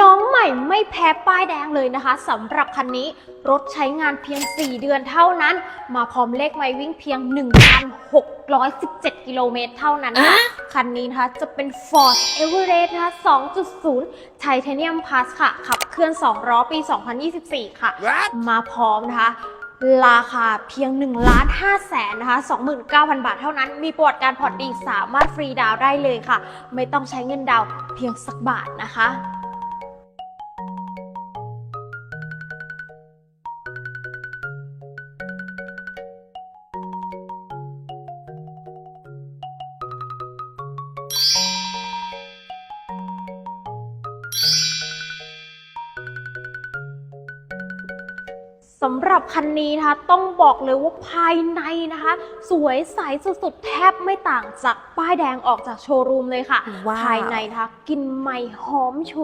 น้องใหม่ไม่แพ้ป้ายแดงเลยนะคะสำหรับคันนี้รถใช้งานเพียง 4 เดือนเท่านั้น มาพร้อมเลขไมล์วิ่งเพียง 1,617 กิโลเมตรเท่านั้นค่ะคันนี้นะคะจะเป็น Ford Everest นะคะ2.0 Titanium Plus ค่ะ ขับเคลื่อน 2 ล้อปี 2024 ค่ะ มาพร้อมนะคะราคาเพียง1ล้าน5แสนนะคะ29,000 บาทเท่านั้น มีประวัติการผ่อนดีสามารถฟรีดาวน์ได้เลยค่ะ ไม่ต้องใช้เงินดาวน์เพียงสักบาทนะคะ สำหรับคันนี้นะคะต้องบอกเลยว่าภายในนะคะ สวยใสสุดๆ แทบไม่ต่างจากป้ายแดงออกจากโชว์รูมเลยค่ะ ว้าว ภายในนะคะกลินใหม่หอมฉุย